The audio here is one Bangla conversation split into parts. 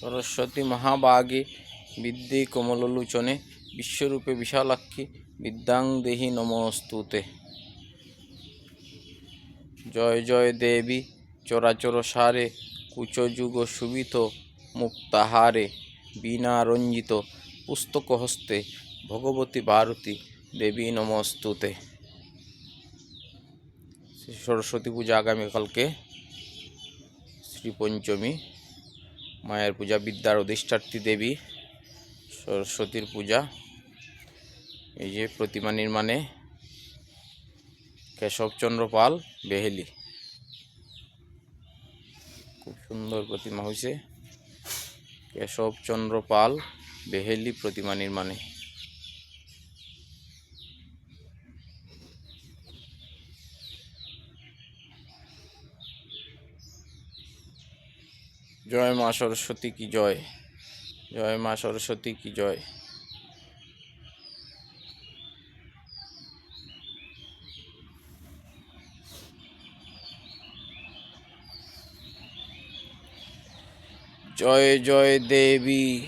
সরস্বতী মহাবাগে বিদ্যে কমললোচনে বিশ্বরূপে বিশালাক্ষী বিদ্যাং দেহি নমস্তুতে। জয় জয় দেবী, চরাচর সারে, কুচযুগ সুবিত, মুক্তাহারে বীণা রঞ্জিত পুস্তক হস্তে, ভগবতী ভারতী, দেবী নমস্তুতে। সরস্বতী পূজা আগামীকালকে শ্রী পঞ্চমী মায়ের পূজা, বিদ্যার অধিষ্ঠাত্রী দেবী, সরস্বতীর পূজা, এই যে প্রতিমা নির্মাণে কেশবচন্দ্র পাল বেহেলি। খুব সুন্দর প্রতিমা হয়েছে। কেশবচন্দ্র পাল বেহেলি প্রতিমা নির্মাণে। জয় মা সরস্বতী কি জয়? জয় মা সরস্বতী কি জয়? জয় জয় দেবী,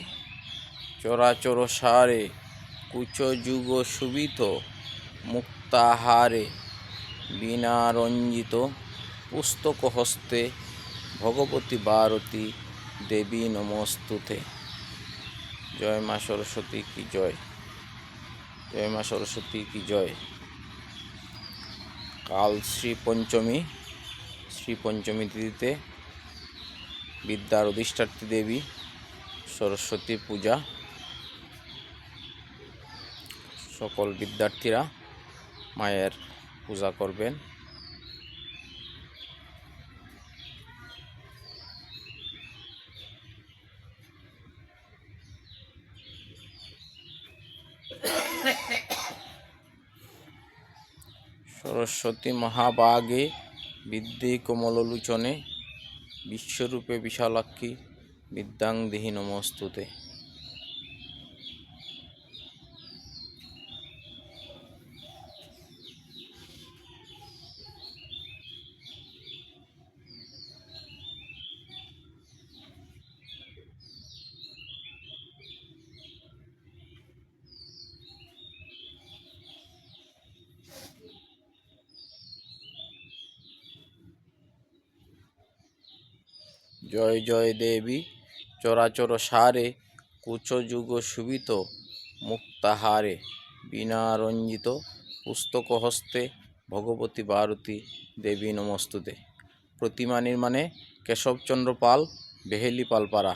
চরাচর সারে, কুচ যুগ সুবিত, মুক্তাহারে, বিনা রঞ্জিত, পুস্তক হস্তে ভগবতী ভারতী দেবী নমস্তুতে। জয় মা সরস্বতী কি জয়? জয় মা সরস্বতী কি জয়? কাল শ্রী পঞ্চমী শ্রী পঞ্চমী তিথিতে বিদ্যার অধিষ্ঠাত্রী দেবী সরস্বতী পূজা। সকল বিদ্যার্থীরা মায়ের পূজা করবেন। সরস্বতী মহাবাগে বিদ্যে কমললোচনে বিশ্বরূপে বিশালাক্ষী বিদ্যাং দেহি নমস্তুতে। জয় জয় দেবী, চরাচর সারে কুচযুগ সুবিত, মুক্তাহারে। বীণা রঞ্জিত, পুস্তক হস্তে, ভগবতী ভারতী দেবী নমস্তুতে। প্রতিমা নির্মাণে কেশবচন্দ্র পাল, বেহেলি পালপাড়া।